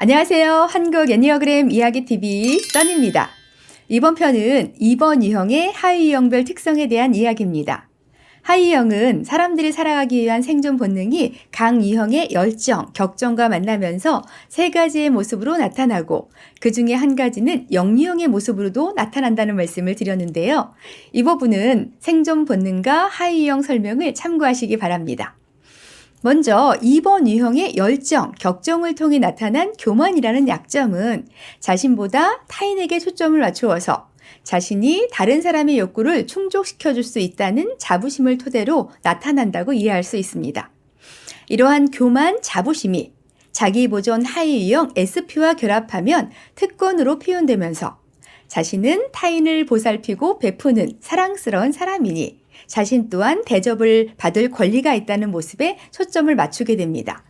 안녕하세요. 한국 애니어그램 이야기 TV 써니입니다. 이번 편은 2번 유형의 하위 유형별 특성에 대한 이야기입니다. 하위 유형은 사람들이 살아가기 위한 생존 본능이 강 유형의 열정, 격정과 만나면서 세 가지의 모습으로 나타나고 그 중에 한 가지는 영유형의 모습으로도 나타난다는 말씀을 드렸는데요. 이 부분은 생존 본능과 하위 유형 설명을 참고하시기 바랍니다. 먼저 2번 유형의 열정, 격정을 통해 나타난 교만이라는 약점은 자신보다 타인에게 초점을 맞추어서 자신이 다른 사람의 욕구를 충족시켜 줄 수 있다는 자부심을 토대로 나타난다고 이해할 수 있습니다. 이러한 교만, 자부심이 자기 보존 하위 유형 SP와 결합하면 특권으로 표현되면서 자신은 타인을 보살피고 베푸는 사랑스러운 사람이니 자신 또한 대접을 받을 권리가 있다는 모습에 초점을 맞추게 됩니다.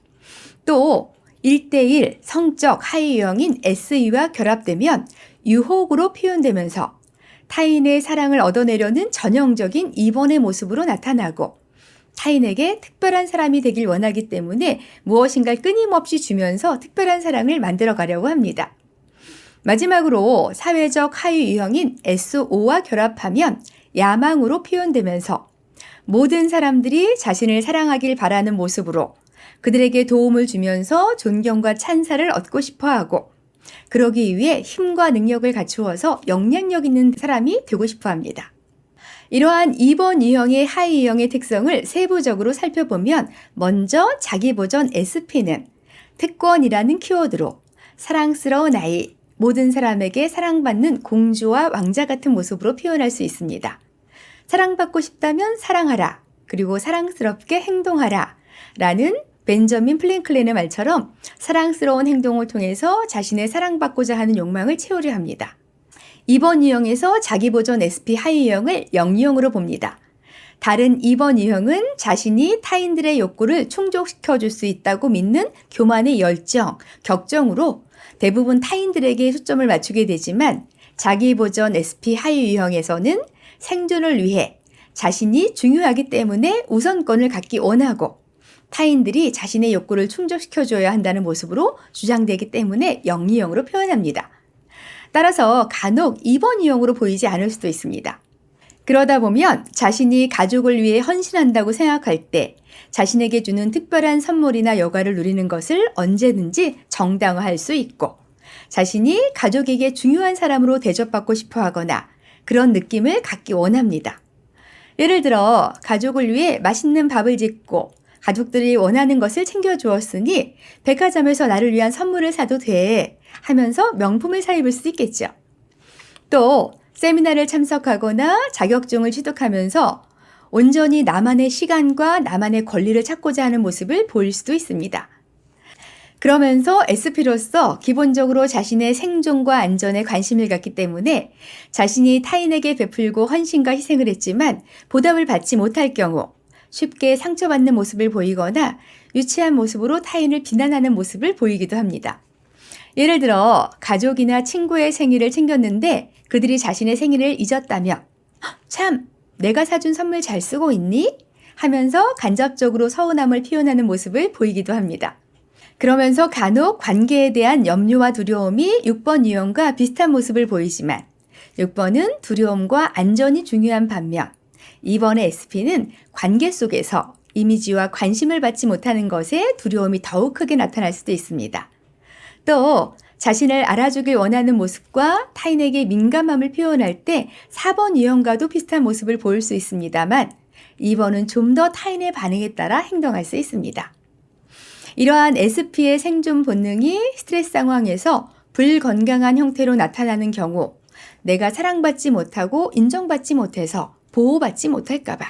또 1대1 성적 하위 유형인 SE와 결합되면 유혹으로 표현되면서 타인의 사랑을 얻어내려는 전형적인 2번의 모습으로 나타나고 타인에게 특별한 사람이 되길 원하기 때문에 무엇인가를 끊임없이 주면서 특별한 사랑을 만들어 가려고 합니다. 마지막으로 사회적 하위 유형인 SO와 결합하면 야망으로 표현되면서 모든 사람들이 자신을 사랑하길 바라는 모습으로 그들에게 도움을 주면서 존경과 찬사를 얻고 싶어 하고 그러기 위해 힘과 능력을 갖추어서 영향력 있는 사람이 되고 싶어 합니다. 이러한 2번 유형의 하위 유형의 특성을 세부적으로 살펴보면 먼저 자기 보전 SP는 특권이라는 키워드로 사랑스러운 아이, 모든 사람에게 사랑받는 공주와 왕자 같은 모습으로 표현할 수 있습니다. 사랑받고 싶다면 사랑하라. 그리고 사랑스럽게 행동하라. 라는 벤저민 플랭클린의 말처럼 사랑스러운 행동을 통해서 자신의 사랑받고자 하는 욕망을 채우려 합니다. 2번 유형에서 자기 보존 SP 하위 유형을 영유형으로 봅니다. 다른 2번 유형은 자신이 타인들의 욕구를 충족시켜 줄 수 있다고 믿는 교만의 열정, 격정으로 대부분 타인들에게 초점을 맞추게 되지만 자기 보전 SP 하위 유형에서는 생존을 위해 자신이 중요하기 때문에 우선권을 갖기 원하고 타인들이 자신의 욕구를 충족시켜줘야 한다는 모습으로 주장되기 때문에 영리형으로 표현합니다. 따라서 간혹 2번 유형으로 보이지 않을 수도 있습니다. 그러다 보면 자신이 가족을 위해 헌신한다고 생각할 때 자신에게 주는 특별한 선물이나 여가를 누리는 것을 언제든지 정당화할 수 있고 자신이 가족에게 중요한 사람으로 대접받고 싶어 하거나 그런 느낌을 갖기 원합니다. 예를 들어 가족을 위해 맛있는 밥을 짓고 가족들이 원하는 것을 챙겨주었으니 백화점에서 나를 위한 선물을 사도 돼 하면서 명품을 사 입을 수 있겠죠. 또 세미나를 참석하거나 자격증을 취득하면서 온전히 나만의 시간과 나만의 권리를 찾고자 하는 모습을 보일 수도 있습니다. 그러면서 SP로서 기본적으로 자신의 생존과 안전에 관심을 갖기 때문에 자신이 타인에게 베풀고 헌신과 희생을 했지만 보답을 받지 못할 경우 쉽게 상처받는 모습을 보이거나 유치한 모습으로 타인을 비난하는 모습을 보이기도 합니다. 예를 들어 가족이나 친구의 생일을 챙겼는데 그들이 자신의 생일을 잊었다면 참 내가 사준 선물 잘 쓰고 있니? 하면서 간접적으로 서운함을 표현하는 모습을 보이기도 합니다. 그러면서 간혹 관계에 대한 염려와 두려움이 6번 유형과 비슷한 모습을 보이지만 6번은 두려움과 안전이 중요한 반면 2번의 SP는 관계 속에서 이미지와 관심을 받지 못하는 것에 두려움이 더욱 크게 나타날 수도 있습니다. 또 자신을 알아주길 원하는 모습과 타인에게 민감함을 표현할 때 4번 유형과도 비슷한 모습을 보일 수 있습니다만 2번은 좀 더 타인의 반응에 따라 행동할 수 있습니다. 이러한 SP의 생존 본능이 스트레스 상황에서 불건강한 형태로 나타나는 경우 내가 사랑받지 못하고 인정받지 못해서 보호받지 못할까봐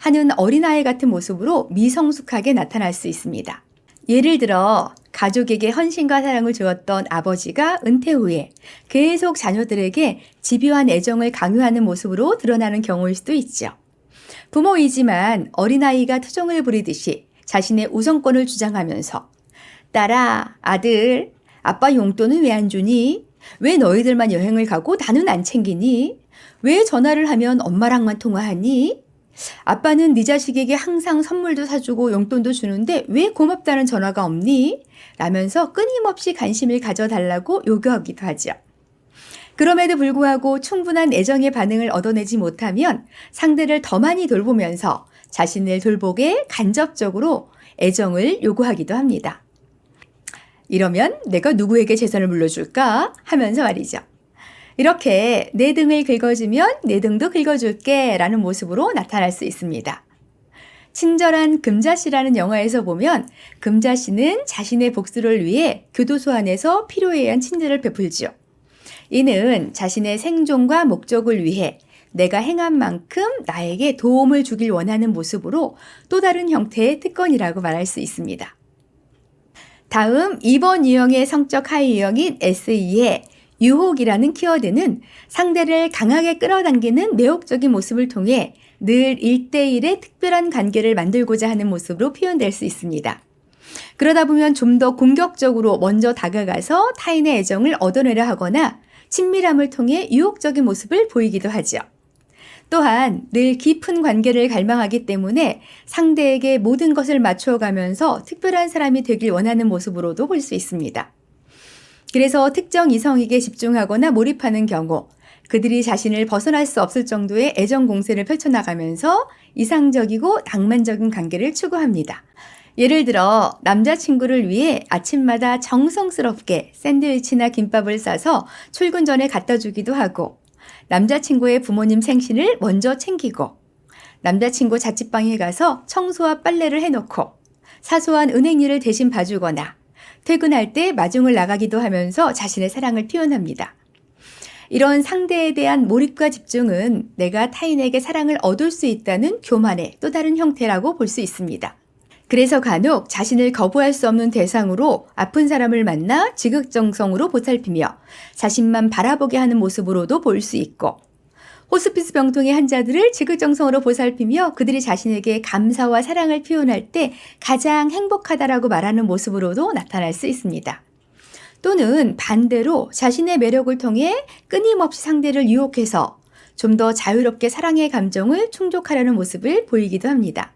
하는 어린아이 같은 모습으로 미성숙하게 나타날 수 있습니다. 예를 들어 가족에게 헌신과 사랑을 주었던 아버지가 은퇴 후에 계속 자녀들에게 집요한 애정을 강요하는 모습으로 드러나는 경우일 수도 있죠. 부모이지만 어린아이가 투정을 부리듯이 자신의 우선권을 주장하면서 딸아, 아들, 아빠 용돈은 왜 안 주니? 왜 너희들만 여행을 가고 나는 안 챙기니? 왜 전화를 하면 엄마랑만 통화하니? 아빠는 네 자식에게 항상 선물도 사주고 용돈도 주는데 왜 고맙다는 전화가 없니? 라면서 끊임없이 관심을 가져달라고 요구하기도 하죠. 그럼에도 불구하고 충분한 애정의 반응을 얻어내지 못하면 상대를 더 많이 돌보면서 자신을 돌보게 간접적으로 애정을 요구하기도 합니다. 이러면 내가 누구에게 재산을 물려줄까? 하면서 말이죠. 이렇게 내 등을 긁어주면 내 등도 긁어줄게 라는 모습으로 나타날 수 있습니다. 친절한 금자씨라는 영화에서 보면 금자씨는 자신의 복수를 위해 교도소 안에서 필요에 의한 친절을 베풀죠. 이는 자신의 생존과 목적을 위해 내가 행한 만큼 나에게 도움을 주길 원하는 모습으로 또 다른 형태의 특권이라고 말할 수 있습니다. 다음 2번 유형의 성적 하위 유형인 SE의 유혹이라는 키워드는 상대를 강하게 끌어당기는 매혹적인 모습을 통해 늘 1대1의 특별한 관계를 만들고자 하는 모습으로 표현될 수 있습니다. 그러다 보면 좀 더 공격적으로 먼저 다가가서 타인의 애정을 얻어내려 하거나 친밀함을 통해 유혹적인 모습을 보이기도 하죠. 또한 늘 깊은 관계를 갈망하기 때문에 상대에게 모든 것을 맞춰가면서 특별한 사람이 되길 원하는 모습으로도 볼 수 있습니다. 그래서 특정 이성에게 집중하거나 몰입하는 경우 그들이 자신을 벗어날 수 없을 정도의 애정 공세를 펼쳐나가면서 이상적이고 낭만적인 관계를 추구합니다. 예를 들어 남자친구를 위해 아침마다 정성스럽게 샌드위치나 김밥을 싸서 출근 전에 갖다 주기도 하고 남자친구의 부모님 생신을 먼저 챙기고 남자친구 자취방에 가서 청소와 빨래를 해놓고 사소한 은행 일을 대신 봐주거나 퇴근할 때 마중을 나가기도 하면서 자신의 사랑을 표현합니다. 이런 상대에 대한 몰입과 집중은 내가 타인에게 사랑을 얻을 수 있다는 교만의 또 다른 형태라고 볼 수 있습니다. 그래서 간혹 자신을 거부할 수 없는 대상으로 아픈 사람을 만나 지극정성으로 보살피며 자신만 바라보게 하는 모습으로도 볼 수 있고 호스피스 병동의 환자들을 지극정성으로 보살피며 그들이 자신에게 감사와 사랑을 표현할 때 가장 행복하다라고 말하는 모습으로도 나타날 수 있습니다. 또는 반대로 자신의 매력을 통해 끊임없이 상대를 유혹해서 좀 더 자유롭게 사랑의 감정을 충족하려는 모습을 보이기도 합니다.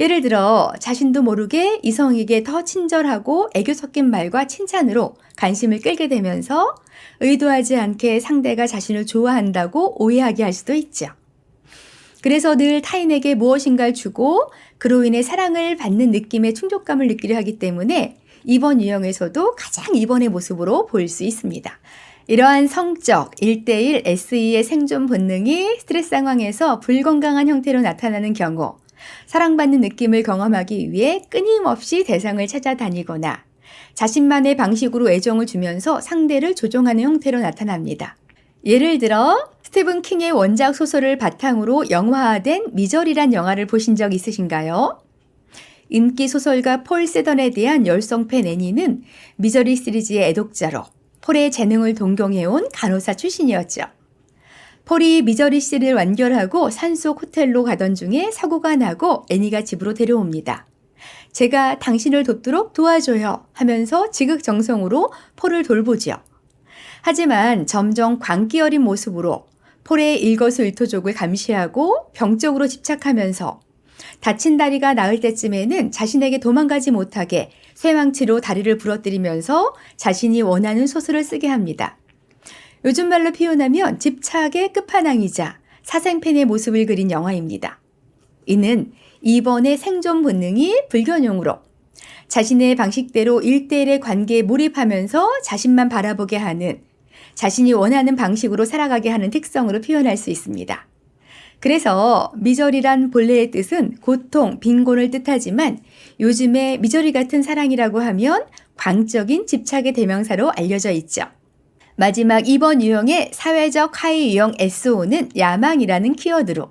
예를 들어 자신도 모르게 이성에게 더 친절하고 애교 섞인 말과 칭찬으로 관심을 끌게 되면서 의도하지 않게 상대가 자신을 좋아한다고 오해하게 할 수도 있죠. 그래서 늘 타인에게 무엇인가를 주고 그로 인해 사랑을 받는 느낌의 충족감을 느끼려 하기 때문에 이번 유형에서도 가장 이번의 모습으로 보일 수 있습니다. 이러한 성적 1대1 SE의 생존 본능이 스트레스 상황에서 불건강한 형태로 나타나는 경우 사랑받는 느낌을 경험하기 위해 끊임없이 대상을 찾아다니거나 자신만의 방식으로 애정을 주면서 상대를 조종하는 형태로 나타납니다. 예를 들어 스티븐 킹의 원작 소설을 바탕으로 영화화된 미절이란 영화를 보신 적 있으신가요? 인기 소설가 폴 세던에 대한 열성팬 애니는 미저리 시리즈의 애독자로 폴의 재능을 동경해온 간호사 출신이었죠. 폴이 미저리 씨를 완결하고 산속 호텔로 가던 중에 사고가 나고 애니가 집으로 데려옵니다. 제가 당신을 돕도록 도와줘요 하면서 지극정성으로 폴을 돌보지요. 하지만 점점 광기 어린 모습으로 폴의 일거수일투족을 감시하고 병적으로 집착하면서 다친 다리가 나을 때쯤에는 자신에게 도망가지 못하게 쇠망치로 다리를 부러뜨리면서 자신이 원하는 소설을 쓰게 합니다. 요즘 말로 표현하면 집착의 끝판왕이자 사생팬의 모습을 그린 영화입니다. 이는 2번의 생존 본능이 불견용으로 자신의 방식대로 일대일의 관계에 몰입하면서 자신만 바라보게 하는 자신이 원하는 방식으로 살아가게 하는 특성으로 표현할 수 있습니다. 그래서 미저리란 본래의 뜻은 고통, 빈곤을 뜻하지만 요즘에 미저리 같은 사랑이라고 하면 광적인 집착의 대명사로 알려져 있죠. 마지막 2번 유형의 사회적 하위 유형 SO는 야망이라는 키워드로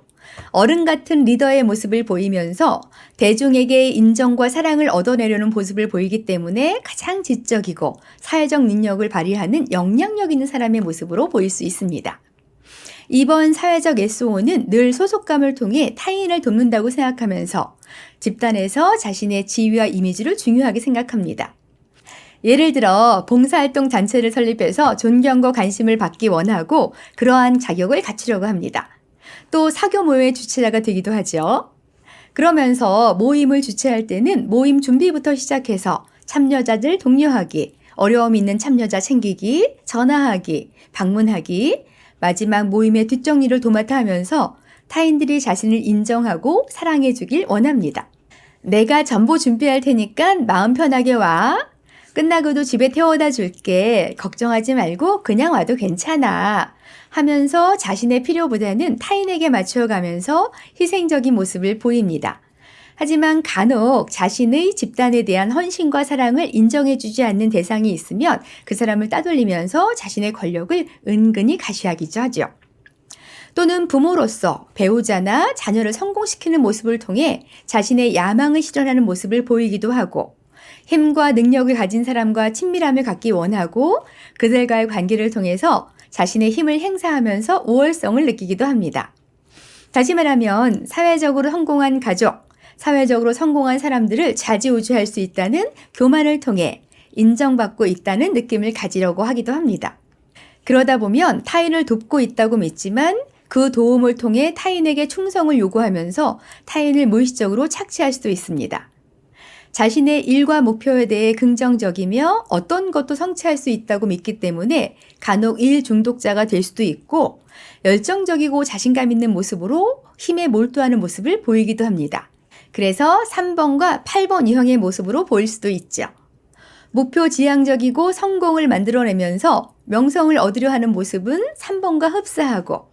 어른 같은 리더의 모습을 보이면서 대중에게 인정과 사랑을 얻어내려는 모습을 보이기 때문에 가장 지적이고 사회적 능력을 발휘하는 영향력 있는 사람의 모습으로 보일 수 있습니다. 이번 사회적 SO는 늘 소속감을 통해 타인을 돕는다고 생각하면서 집단에서 자신의 지위와 이미지를 중요하게 생각합니다. 예를 들어 봉사활동 단체를 설립해서 존경과 관심을 받기 원하고 그러한 자격을 갖추려고 합니다. 또 사교 모임의 주체자가 되기도 하죠. 그러면서 모임을 주최할 때는 모임 준비부터 시작해서 참여자들 독려하기, 어려움 있는 참여자 챙기기, 전화하기, 방문하기, 마지막 모임의 뒷정리를 도맡아 하면서 타인들이 자신을 인정하고 사랑해 주길 원합니다. 내가 전부 준비할 테니까 마음 편하게 와. 끝나고도 집에 태워다 줄게. 걱정하지 말고 그냥 와도 괜찮아. 하면서 자신의 필요보다는 타인에게 맞추어 가면서 희생적인 모습을 보입니다. 하지만 간혹 자신의 집단에 대한 헌신과 사랑을 인정해주지 않는 대상이 있으면 그 사람을 따돌리면서 자신의 권력을 은근히 가시하기도 하죠. 또는 부모로서 배우자나 자녀를 성공시키는 모습을 통해 자신의 야망을 실현하는 모습을 보이기도 하고 힘과 능력을 가진 사람과 친밀함을 갖기 원하고 그들과의 관계를 통해서 자신의 힘을 행사하면서 우월성을 느끼기도 합니다. 다시 말하면 사회적으로 성공한 가족, 사회적으로 성공한 사람들을 좌지우지할 수 있다는 교만을 통해 인정받고 있다는 느낌을 가지려고 하기도 합니다. 그러다 보면 타인을 돕고 있다고 믿지만 그 도움을 통해 타인에게 충성을 요구하면서 타인을 무의식적으로 착취할 수도 있습니다. 자신의 일과 목표에 대해 긍정적이며 어떤 것도 성취할 수 있다고 믿기 때문에 간혹 일 중독자가 될 수도 있고 열정적이고 자신감 있는 모습으로 힘에 몰두하는 모습을 보이기도 합니다. 그래서 3번과 8번 유형의 모습으로 보일 수도 있죠. 목표 지향적이고 성공을 만들어내면서 명성을 얻으려 하는 모습은 3번과 흡사하고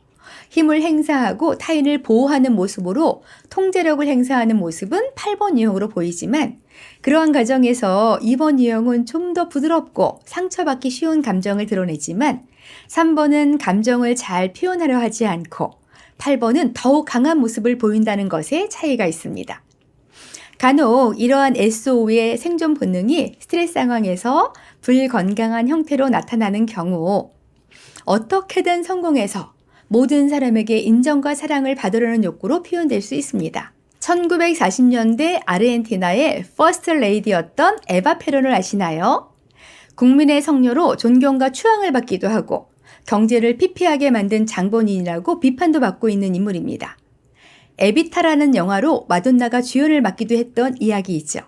힘을 행사하고 타인을 보호하는 모습으로 통제력을 행사하는 모습은 8번 유형으로 보이지만 그러한 과정에서 2번 유형은 좀 더 부드럽고 상처받기 쉬운 감정을 드러내지만 3번은 감정을 잘 표현하려 하지 않고 8번은 더욱 강한 모습을 보인다는 것에 차이가 있습니다. 간혹 이러한 SO의 생존 본능이 스트레스 상황에서 불건강한 형태로 나타나는 경우 어떻게든 성공해서 모든 사람에게 인정과 사랑을 받으려는 욕구로 표현될 수 있습니다. 1940년대 아르헨티나의 퍼스트 레이디였던 에바 페론을 아시나요? 국민의 성녀로 존경과 추앙을 받기도 하고 경제를 피폐하게 만든 장본인이라고 비판도 받고 있는 인물입니다. 에비타라는 영화로 마돈나가 주연을 맡기도 했던 이야기이죠.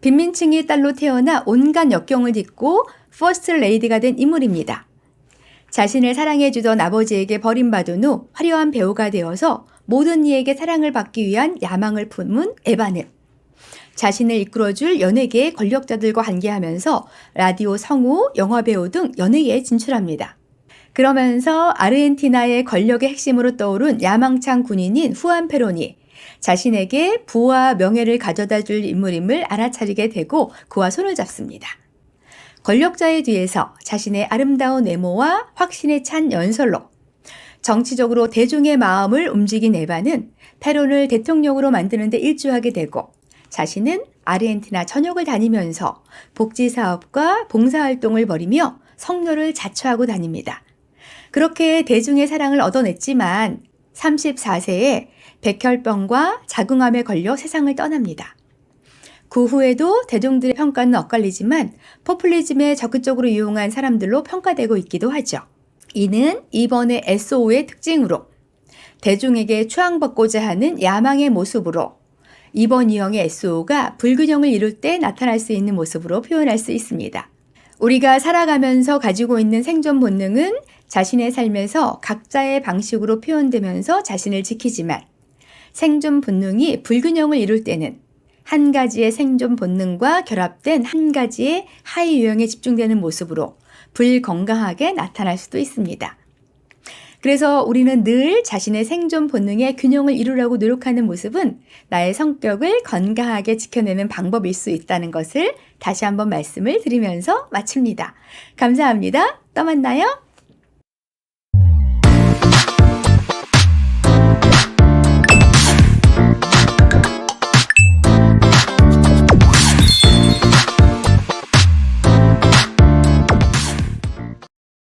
빈민층의 딸로 태어나 온갖 역경을 딛고 퍼스트 레이디가 된 인물입니다. 자신을 사랑해 주던 아버지에게 버림받은 후 화려한 배우가 되어서 모든 이에게 사랑을 받기 위한 야망을 품은 에바는 자신을 이끌어줄 연예계의 권력자들과 관계하면서 라디오 성우, 영화배우 등 연예계에 진출합니다. 그러면서 아르헨티나의 권력의 핵심으로 떠오른 야망찬 군인인 후안 페론이 자신에게 부와 명예를 가져다 줄 인물임을 알아차리게 되고 그와 손을 잡습니다. 권력자의 뒤에서 자신의 아름다운 외모와 확신에 찬 연설로 정치적으로 대중의 마음을 움직인 에바는 페론을 대통령으로 만드는 데 일조하게 되고 자신은 아르헨티나 전역을 다니면서 복지 사업과 봉사 활동을 벌이며 성녀를 자처하고 다닙니다. 그렇게 대중의 사랑을 얻어냈지만 34세에 백혈병과 자궁암에 걸려 세상을 떠납니다. 그 후에도 대중들의 평가는 엇갈리지만 포퓰리즘에 적극적으로 이용한 사람들로 평가되고 있기도 하죠. 이는 이번의 SO의 특징으로 대중에게 추앙받고자 하는 야망의 모습으로 이번 유형의 SO가 불균형을 이룰 때 나타날 수 있는 모습으로 표현할 수 있습니다. 우리가 살아가면서 가지고 있는 생존 본능은 자신의 삶에서 각자의 방식으로 표현되면서 자신을 지키지만 생존 본능이 불균형을 이룰 때는 한 가지의 생존 본능과 결합된 한 가지의 하위 유형에 집중되는 모습으로 불건강하게 나타날 수도 있습니다. 그래서 우리는 늘 자신의 생존 본능의 균형을 이루려고 노력하는 모습은 나의 성격을 건강하게 지켜내는 방법일 수 있다는 것을 다시 한번 말씀을 드리면서 마칩니다. 감사합니다. 또 만나요.